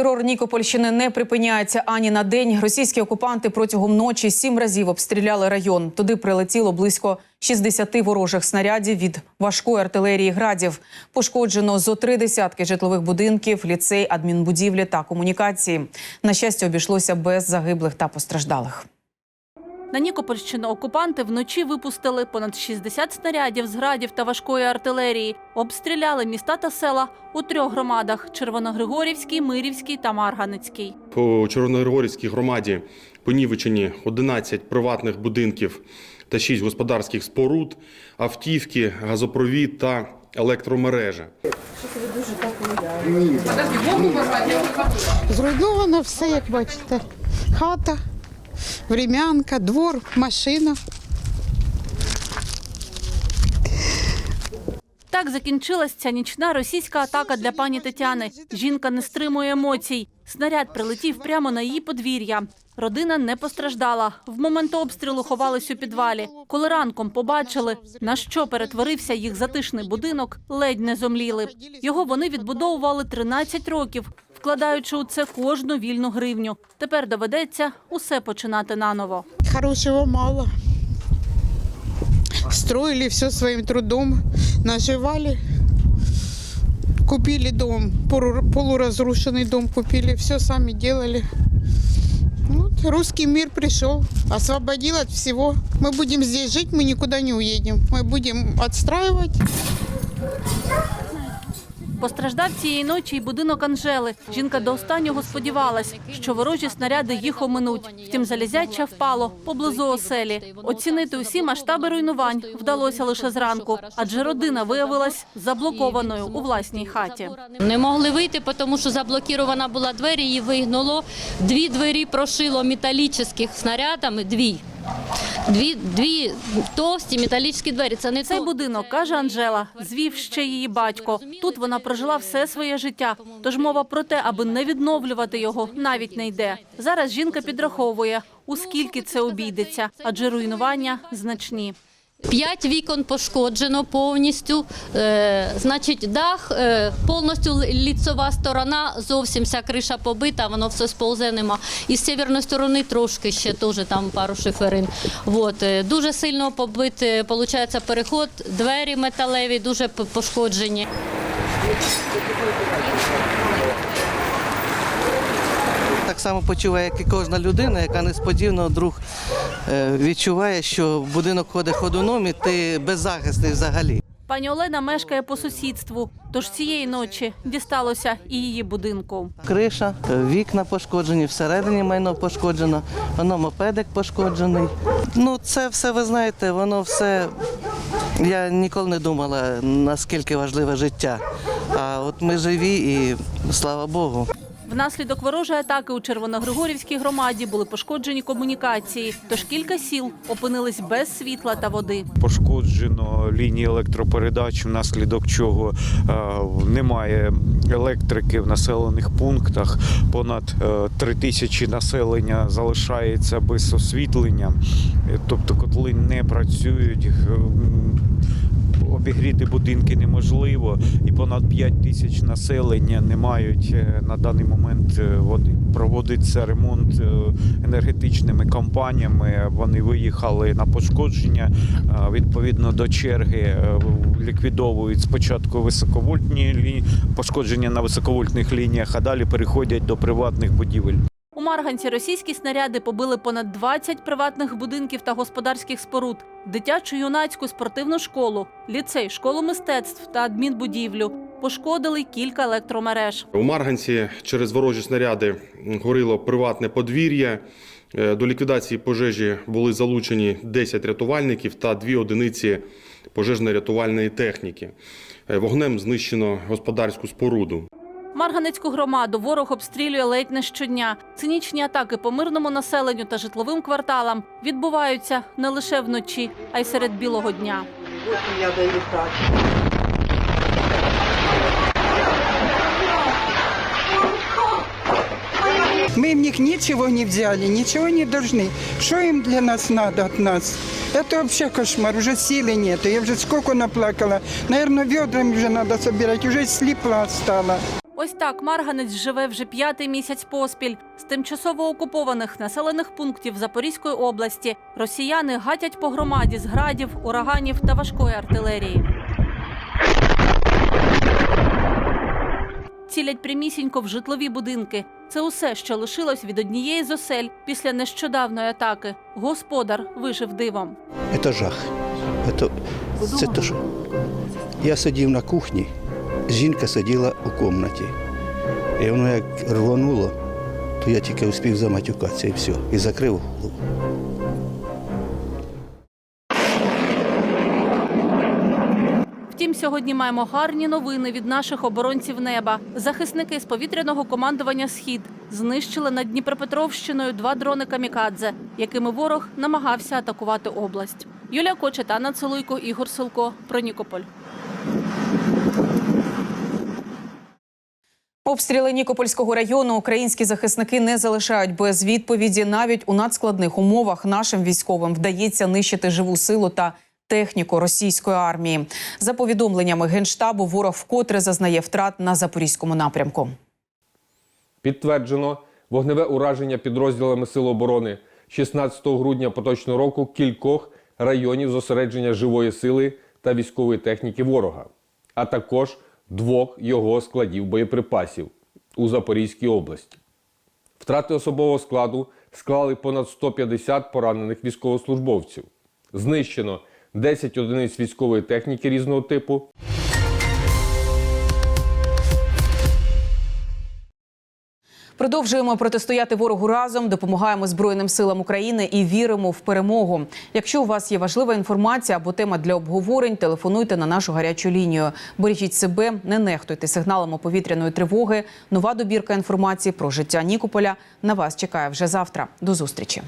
Терор Нікопольщини не припиняється ані на день. Російські окупанти протягом ночі сім разів обстріляли район. Туди прилетіло близько 60 ворожих снарядів від важкої артилерії градів. Пошкоджено зо три десятки житлових будинків, ліцей, адмінбудівлі та комунікації. На щастя, обійшлося без загиблих та постраждалих. На Нікопольщину окупанти вночі випустили понад 60 снарядів з градів та важкої артилерії. Обстріляли міста та села у трьох громадах: Червоногригорівський, Мирівський та Марганецький. По Чорногорівській громаді понівечені 11 приватних будинків та 6 господарських споруд, автівки, газопровід та електромережа. Зруйновано все, як бачите. Хата, врем'янка, двор, машина. Так закінчилась ця нічна російська атака для пані Тетяни. Жінка не стримує емоцій. Снаряд прилетів прямо на її подвір'я. Родина не постраждала. В момент обстрілу ховались у підвалі. Коли ранком побачили, на що перетворився їх затишний будинок, ледь не зомліли. Його вони відбудовували 13 років, вкладаючи у це кожну вільну гривню. Тепер доведеться усе починати наново. Хорошего мало. Строили все своим трудом, наживали. Купили дом, полу- полуразрушенный дом купили, все сами делали. Вот, русский мир пришел, освободил от всего. Мы будем здесь жить, мы никуда не уедем. Мы будем отстраивать. Постраждав цієї ночі й будинок Анжели. Жінка до останнього сподівалась, що ворожі снаряди їх оминуть. Втім, залізяча впало поблизу оселі. Оцінити усі масштаби руйнувань вдалося лише зранку, адже родина виявилась заблокованою у власній хаті. Не могли вийти, тому що заблокірована була двері, її вигнуло. Дві двері прошило металічних снарядами, дві. Дві, дві товсті металічні двері. Це не Цей будинок, каже Анжела, звів ще її батько. Тут вона прожила все своє життя. Тож мова про те, аби не відновлювати його, навіть не йде. Зараз жінка підраховує, у скільки це обійдеться, адже руйнування значні. П'ять вікон пошкоджено повністю. Е, значить, дах е, повністю ліцова сторона, зовсім вся криша побита, воно все сползе нема. І з северної сторони трошки ще теж там пару шиферин. Вот. е, Дуже сильно побитий, виходить, переход, двері металеві, дуже пошкоджені. Так само почуває, як і кожна людина, яка несподівано вдруг е, відчуває, що будинок ходить ходуном і ти беззахисний взагалі. Пані Олена мешкає по сусідству, тож цієї ночі дісталося і її будинку. Криша, вікна пошкоджені, всередині майно пошкоджено, воно мопедик пошкоджений. Ну, це все ви знаєте, воно все. Я ніколи не думала, наскільки важливе життя. А от ми живі і слава Богу. Внаслідок ворожої атаки у Червоногригорівській громаді були пошкоджені комунікації, тож кілька сіл опинились без світла та води. пошкоджено лінії електропередач, внаслідок чого е, немає електрики в населених пунктах. Понад е, три тисячі населення залишається без освітлення, Е, тобто котли не працюють. Обігріти будинки неможливо, і понад 5 тисяч населення не мають е, на даний момент е, води. Проводиться ремонт е, енергетичними компаніями. Вони виїхали на пошкодження. Відповідно до черги ліквідовують спочатку високовольтні лі... пошкодження на високовольтних лініях, а далі переходять до приватних будівель. Марганці російські снаряди побили понад 20 приватних будинків та господарських споруд, дитячу юнацьку спортивну школу, ліцей, школу мистецтв та адмінбудівлю. Пошкодили кілька електромереж. У Марганці через ворожі снаряди горіло приватне подвір'я. Е, До ліквідації пожежі були залучені 10 рятувальників та дві одиниці пожежно-рятувальної техніки. Е, Вогнем знищено господарську споруду. Марганецьку громаду ворог обстрілює ледь не щодня. Цинічні атаки по мирному населенню та житловим кварталам відбуваються не лише вночі, а й серед білого дня. Мы в них ничего не взяли, ничего не должны. Что им для нас надо от нас? Это вообще кошмар, уже силы нету. Я уже сколько наплакала. Наверное, ведрами уже надо собирать, уже слепла стала. Ось так Марганець живе вже п'ятий місяць поспіль. З тимчасово окупованих населених пунктів Запорізької області росіяни гатять по громаді з градів, ураганів та важкої артилерії. Цілять прямісінько в житлові будинки. Це усе, що лишилось від однієї з осель після нещодавної атаки. Господар вижив дивом. Це жах. Це, це то, що... Я сидів на кухні, жінка сиділа у кімнаті. І воно як рвонуло, то я тільки успів заматюкатися і все. І закрив голову. Втім, сьогодні маємо гарні новини від наших оборонців неба. Захисники з повітряного командування Схід знищили над Дніпропетровщиною два дрони камікадзе, якими ворог намагався атакувати область. Юлія Кочет, Анна Целуйко, Ігор Силко. Про Нікополь. Обстріли Нікопольського району українські захисники не залишають без відповіді. Навіть у надскладних умовах нашим військовим вдається нищити живу силу та техніку російської армії. За повідомленнями генштабу, ворог вкотре зазнає втрат на запорізькому напрямку. Підтверджено вогневе ураження підрозділами Сил оборони 16 грудня поточного року кількох районів зосередження живої сили та військової техніки ворога, а також двох його складів боєприпасів у Запорізькій області. Втрати особового складу склали понад 150 поранених військовослужбовців. Знищено 10 одиниць військової техніки різного типу, Продовжуємо протистояти ворогу разом, допомагаємо Збройним силам України і віримо в перемогу. Якщо у вас є важлива інформація або тема для обговорень, телефонуйте на нашу гарячу лінію. Бережіть себе, не нехтуйте сигналами повітряної тривоги. Нова добірка інформації про життя Нікополя на вас чекає вже завтра. До зустрічі.